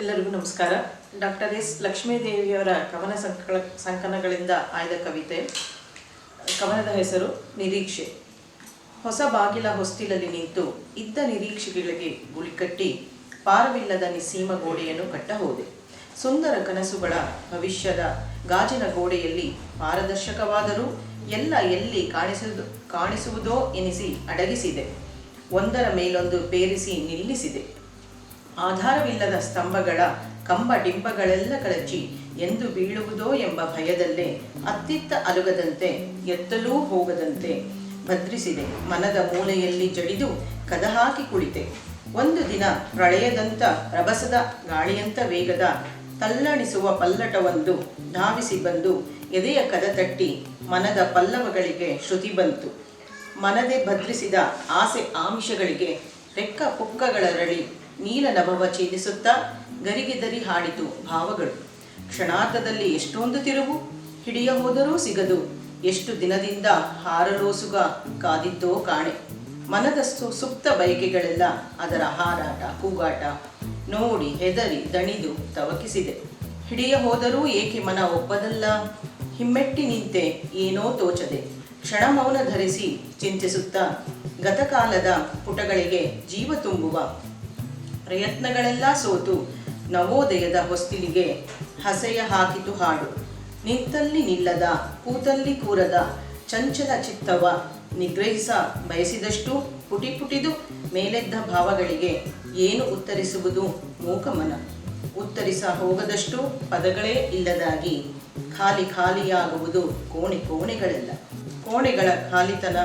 ಎಲ್ಲರಿಗೂ ನಮಸ್ಕಾರ. Doctor S. ಲಕ್ಷ್ಮೀದೇವಿಯವರ ಕವನ ಸಂಕಲ ಸಂಕಲನಗಳಿಂದ ಆಯ್ದ ಕವಿತೆ. ಕವನದ ಹೆಸರು ನಿರೀಕ್ಷೆ. ಹೊಸ ಬಾಗಿಲ ಹೊಸ್ತಿಲಲ್ಲಿ ನಿಂತು ಇದ್ದ ನಿರೀಕ್ಷೆಗಳಿಗೆ ಗುಳಿಕಟ್ಟಿ ಪಾರವಿಲ್ಲದ ನಿಸೀಮ ಗೋಡೆಯನ್ನು ಕಟ್ಟ ಹೋದೆ. ಸುಂದರ ಕನಸುಗಳ ಭವಿಷ್ಯದ ಗಾಜಿನ ಗೋಡೆಯಲ್ಲಿ ಪಾರದರ್ಶಕವಾದರೂ ಎಲ್ಲ ಎಲ್ಲಿ ಕಾಣಿಸುವುದು ಕಾಣಿಸುವುದೋ ಎನಿಸಿ ಅಡಗಿಸಿದೆ. ಒಂದರ ಮೇಲೊಂದು ಪೇರಿಸಿ ನಿಲ್ಲಿಸಿದೆ. ಆಧಾರವಿಲ್ಲದ ಸ್ತಂಭಗಳ, ಕಂಬ ಡಿಂಬಗಳೆಲ್ಲ ಕಳಚಿ ಎಂದು ಬೀಳುವುದೋ ಎಂಬ ಭಯದಲ್ಲೇ ಅತ್ತಿತ್ತ ಅಲುಗದಂತೆ, ಎತ್ತಲೂ ಹೋಗದಂತೆ ಭದ್ರಿಸಿದೆ. ಮನದ ಮೂಲೆಯಲ್ಲಿ ಜಡಿದು ಕದ ಹಾಕಿ ಕುಳಿತೆ. ಒಂದು ದಿನ ಪ್ರಳಯದಂತ ರಭಸದ ಗಾಳಿಯಂತ ವೇಗದ ತಲ್ಲಣಿಸುವ ಪಲ್ಲಟವೊಂದು ಧಾವಿಸಿ ಬಂದು ಎದೆಯ ಕದ ತಟ್ಟಿ ಮನದ ಪಲ್ಲವಗಳಿಗೆ ಶ್ರುತಿ ಬಂತು. ಮನದೆ ಭದ್ರಿಸಿದ ಆಸೆ ಆಮಿಷಗಳಿಗೆ ರೆಕ್ಕ ಪುಕ್ಕಗಳರಳಿ ನೀಲ ನಭವ ಛೇದಿಸುತ್ತಾ ಗರಿಗೆದರಿ ಹಾಡಿತು ಭಾವಗಳು. ಕ್ಷಣಾರ್ಥದಲ್ಲಿ ಎಷ್ಟೊಂದು ತಿರುವು ಹಿಡಿಯ ಹೋದರೂ ಸಿಗದು. ಎಷ್ಟು ದಿನದಿಂದ ಹಾರಲೋಸುಗ ಕಾದಿದ್ದೋ ಕಾಣೆ. ಮನದ ಸುಪ್ತ ಬಯಕೆಗಳೆಲ್ಲ ಅದರ ಹಾರಾಟ, ಕೂಗಾಟ ನೋಡಿ ಹೆದರಿ ದಣಿದು ತವಕಿಸಿದೆ. ಹಿಡಿಯ ಹೋದರೂ ಏಕೆ ಮನ ಒಪ್ಪದಲ್ಲ? ಹಿಮ್ಮೆಟ್ಟಿ ನಿಂತೆ ಏನೋ ತೋಚದೆ. ಕ್ಷಣ ಮೌನ ಧರಿಸಿ ಚಿಂತಿಸುತ್ತಾ ಗತಕಾಲದ ಪುಟಗಳಿಗೆ ಜೀವ ತುಂಬುವ ಪ್ರಯತ್ನಗಳೆಲ್ಲ ಸೋತು ನವೋದಯದ ಹೊಸ್ತಿಲಿಗೆ ಹಸೆಯ ಹಾಕಿತು ಹಾಡು. ನಿಂತಲ್ಲಿ ನಿಲ್ಲದ, ಕೂತಲ್ಲಿ ಕೂರದ ಚಂಚಲ ಚಿತ್ತವ ನಿಗ್ರಹಿಸ ಬಯಸಿದಷ್ಟು ಪುಟಿ ಪುಟಿದು ಮೇಲೆದ್ದ ಭಾವಗಳಿಗೆ ಏನು ಉತ್ತರಿಸುವುದು ಮೂಕಮನ ಉತ್ತರಿಸ ಹೋಗದಷ್ಟು ಪದಗಳೇ ಇಲ್ಲದಾಗಿ ಖಾಲಿ ಖಾಲಿಯಾಗುವುದು ಕೋಣೆ ಕೋಣೆಗಳೆಲ್ಲ. ಕೋಣೆಗಳ ಖಾಲಿತನ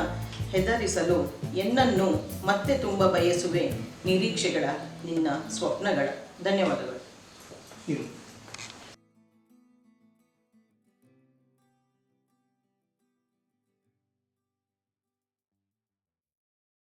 ಹೆದರಿಸಲು ಎನ್ನನ್ನು ಮತ್ತೆ ತುಂಬ ಬಯಸುವೆ ನಿರೀಕ್ಷೆಗಳ ನಿನ್ನ ಸ್ವಪ್ನಗಳ. ಧನ್ಯವಾದಗಳು.